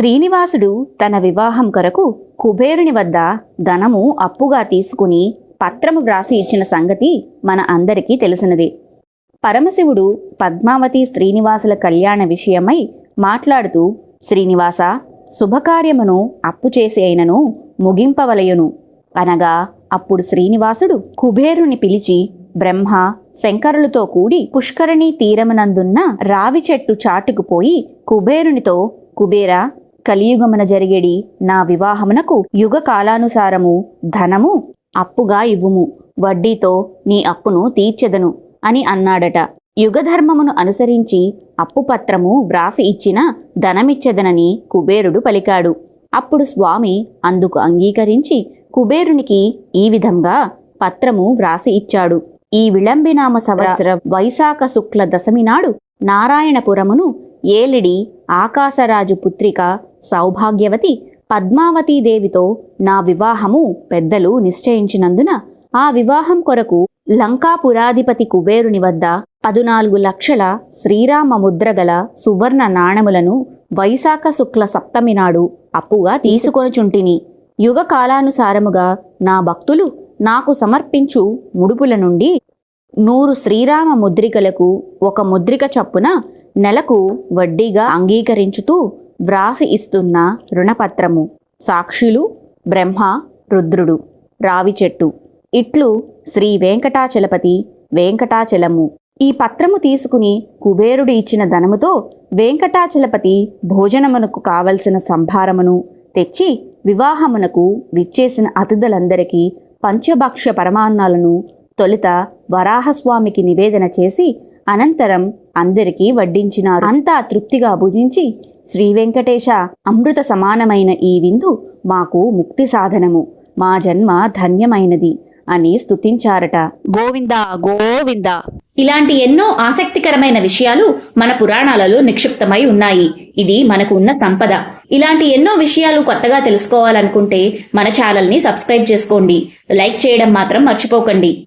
శ్రీనివాసుడు తన వివాహం కొరకు కుబేరుని వద్ద ధనము అప్పుగా తీసుకుని పత్రము వ్రాసి ఇచ్చిన సంగతి మన అందరికీ తెలిసినదే. పరమశివుడు పద్మావతి శ్రీనివాసుల కళ్యాణ విషయమై మాట్లాడుతూ శ్రీనివాస శుభకార్యమును అప్పు చేసి అయినను ముగింపవలయును. అనగా అప్పుడు శ్రీనివాసుడు కుబేరుని పిలిచి బ్రహ్మ శంకరులతో కూడి పుష్కరణి తీరమునందున్న రావి చెట్టు చాటుకుపోయి కుబేరునితో కుబేర కలియుగమున జరిగేడి నా వివాహమునకు యుగ కాలానుసారము ధనము అప్పుగా ఇవ్వుము. వడ్డీతో నీ అప్పును తీర్చెదను అని అన్నాడట. యుగధర్మమును అనుసరించి అప్పుపత్రము వ్రాసి ఇచ్చిన ధనమిచ్చెదనని కుబేరుడు పలికాడు. అప్పుడు స్వామి అందుకు అంగీకరించి కుబేరునికి ఈ విధంగా పత్రము వ్రాసి ఇచ్చాడు. ఈ విళంబినామ సంవత్సర వైశాఖ శుక్ల దశమి నాడు నారాయణపురమును ఏలిడి ఆకాశరాజు పుత్రిక సౌభాగ్యవతి పద్మావతీదేవితో నా వివాహము పెద్దలు నిశ్చయించినందున ఆ వివాహం కొరకు లంకాపురాధిపతి కుబేరుని వద్ద పదునాలుగు లక్షల శ్రీరామ ముద్రగల సువర్ణ నాణములను వైశాఖ శుక్ల సప్తమి నాడు అప్పుగా తీసుకొనుచుంటిని. యుగ కాలానుసారముగా నా భక్తులు నాకు సమర్పించు ముడుపుల నుండి నూరు శ్రీరామ ముద్రికలకు ఒక ముద్రిక చప్పున నెలకు వడ్డీగా అంగీకరించుతూ వ్రాసి ఇస్తున్న రుణపత్రము సాక్షులు బ్రహ్మ రుద్రుడు రావి చెట్టు. ఇట్లు శ్రీ వెంకటాచలపతి వెంకటాచలము. ఈ పత్రము తీసుకుని కుబేరుడు ఇచ్చిన ధనముతో వెంకటాచలపతి భోజనమునకు కావలసిన సంభారమును తెచ్చి వివాహమునకు విచ్చేసిన అతిథులందరికీ పంచభక్ష పరమాన్నాలను తొలుత వరాహస్వామికి నివేదన చేసి అనంతరం అందరికీ వడ్డించినారు. అంతా తృప్తిగా భుజించి శ్రీ వెంకటేశ అమృత సమానమైన ఈ విందు మాకు ముక్తి సాధనము. మా జన్మ ధన్యమైనది అని స్తుతించారట. గోవింద గోవింద. ఇలాంటి ఎన్నో ఆసక్తికరమైన విషయాలు మన పురాణాలలో నిక్షిప్తమై ఉన్నాయి. ఇది మనకు ఉన్న సంపద. ఇలాంటి ఎన్నో విషయాలు కొత్తగా తెలుసుకోవాలనుకుంటే మన ఛానల్ని సబ్స్క్రైబ్ చేసుకోండి. లైక్ చేయడం మాత్రం మర్చిపోకండి.